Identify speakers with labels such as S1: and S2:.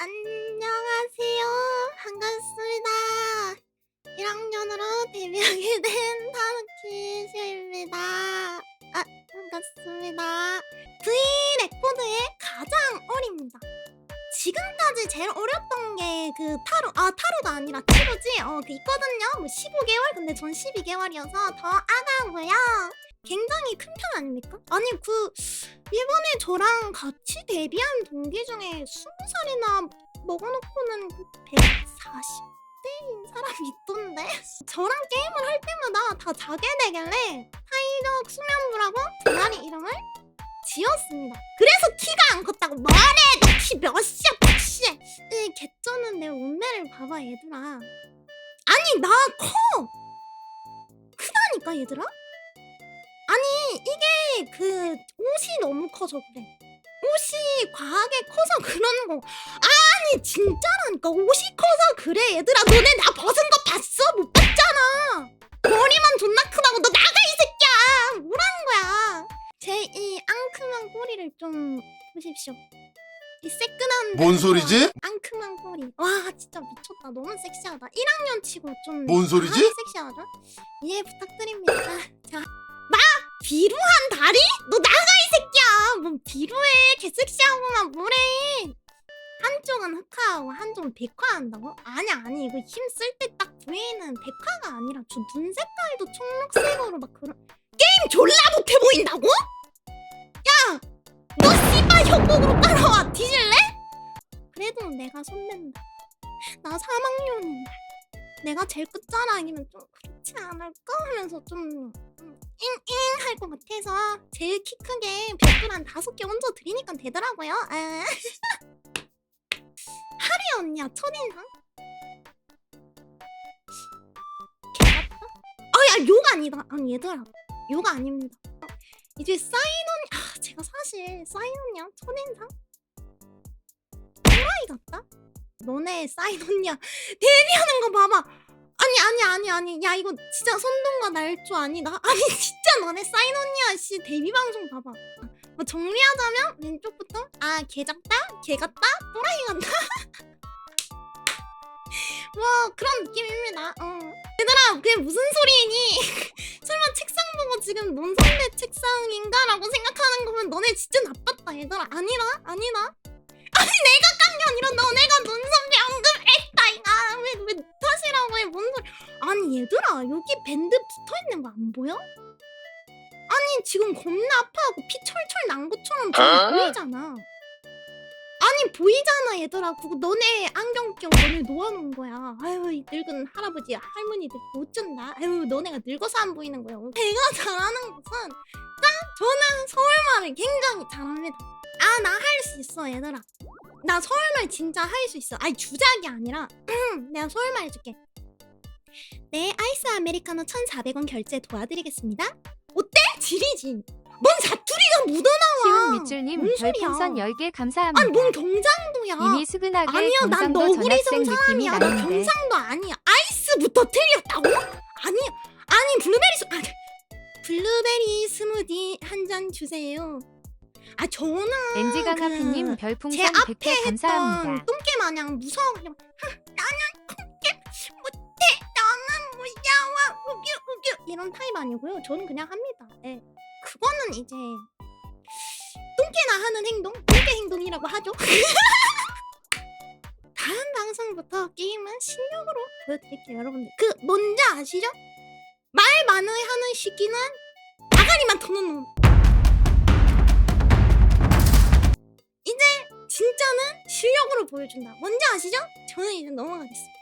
S1: 안녕하세요. 반갑습니다. 1학년으로 데뷔하게 된 타누키시입니다. 아, 반갑습니다. V 레코드의 가장 어립니다. 지금까지 제일 어렸던 게 그 타로, 아, 타로가 아니라 치로지? 어, 그 있거든요. 뭐 15개월? 근데 전 12개월이어서 더 아가고요. 굉장히 큰 편 아닙니까? 아니, 그, 이번에 저랑 같이 데뷔한 동기 중에 20살이나 먹어놓고는 140대인 사람이 있던데? 저랑 게임을 할 때마다 다 자게 되길래 사이적 수면부라고 동아리 이름을 지었습니다. 그래서 키가 안 컸다고 말해! 너키 몇이야, 몇이야! 이 개쩌는 내 운매를 봐봐, 얘들아. 아니, 나 커! 크다니까, 얘들아? 이게 그 옷이 너무 커서 그래. 옷이 과하게 커서 그러는 거. 아니 진짜라니까 옷이 커서 그래 얘들아. 너네 나 벗은 거 봤어? 못 봤잖아. 머리만 존나 크다고 너 나가 이 새끼야. 뭐라는 거야? 제 이 앙큼한 꼬리를 좀 보십시오. 이 새끈한
S2: 뭔
S1: 데서
S2: 소리지?
S1: 앙큼한 꼬리. 와 진짜 미쳤다. 너무 섹시하다. 1학년 치고 좀
S2: 뭔 소리지?
S1: 과하게 섹시하죠? 이해 부탁드립니다. 자, 나 비루한 다리? 너 나가 이 새끼야. 뭐 비루해 개섹시하고만 뭐래. 한쪽은 흑화하고 한쪽은 백화한다고? 아니 아니 이거 힘 쓸 때 딱 보이는 백화가 아니라 저 눈 색깔도 청록색으로 막 그런 게임 졸라 못해 보인다고? 야! 너 씨발 협곡으로 따라와 뒤질래? 그래도 내가 손댄다 나 3학년인데 내가 제일 끝자락이면 좀 그렇지 않을까 하면서 좀 음, 잉잉 할 것 같아서 제일 키 크게 벽돌 한 다섯 개 얹어 드리니까 되더라고요. 아. 하리 언니야 첫인상? 개같다? 아야 욕 아니다. 아니 얘들아 욕 아닙니다. 어, 이제 사인 언니 아 제가 사실 사인 언니야 첫인상? 또라이 같다? 너네 사인 언니야 데뷔하는 거 봐봐. 아니 아니 아니 아니. 야 이거 진짜 선동과 날조 아니다 아니 진짜 너네 사인 언니야. 씨 데뷔 방송 봐봐. 뭐 정리하자면 왼쪽부터? 아 개 작다? 개 같다? 또라이 같다? 뭐 그런 느낌입니다. 어. 얘들아 그게 무슨 소리니? 설마 책상 보고 지금 논선배 책상인가 라고 생각하는 거면 너네 진짜 나빴다 얘들아. 아니라 아니다 아니 내가 여기 밴드 붙어 있는 거 안 보여? 아니 지금 겁나 아파하고 피 철철 난 것처럼
S2: 어?
S1: 보이잖아. 아니 보이잖아 얘들아. 그거 너네 안경 껴 너네 놓아놓은 거야. 아유 이 늙은 할아버지 할머니들 못 준다. 아유 너네가 늙어서 안 보이는 거야. 제가 잘하는 것은 딱 저는 서울말을 굉장히 잘합니다. 아 나 할 수 있어 얘들아. 나 서울말 진짜 할 수 있어. 아니 주작이 아니라 내가 서울말 해줄게 네, 아이스 아메리카노 1,400원 결제 도와드리겠습니다. 어때? 지리지. 뭔 사투리가 묻어나와.
S3: 밑줄님
S1: 뭔 소리야.
S3: 별풍선 10개 감사합니다.
S1: 아니 뭔 경상도야.
S3: 이미 수근하게
S1: 아니야, 난
S3: 경상도
S1: 너구리
S3: 전학생 느낌이
S1: 사람이야. 나
S3: 나는데
S1: 경상도 아니야. 아이스부터 틀렸다고? 아니야. 아니 블루베리 스 아, 블루베리 스무디 한 잔 주세요. 아 저는
S3: 엔지강아피님
S1: 그
S3: 별풍선
S1: 제 앞에
S3: 100개
S1: 했던
S3: 감사합니다.
S1: 똥개 마냥 무서워 그냥 "흥, 이런 타입 아니고요 저는 그냥 합니다 네. 그거는 이제 똥개나 하는 행동 똥개 행동이라고 하죠 다음 방송부터 게임은 실력으로 보여드릴게요 여러분들 그 뭔지 아시죠? 말 많이 하는 시기는 아가리만 터는 놈 이제 진짜는 실력으로 보여준다. 뭔지 아시죠? 저는 이제 넘어가겠습니다.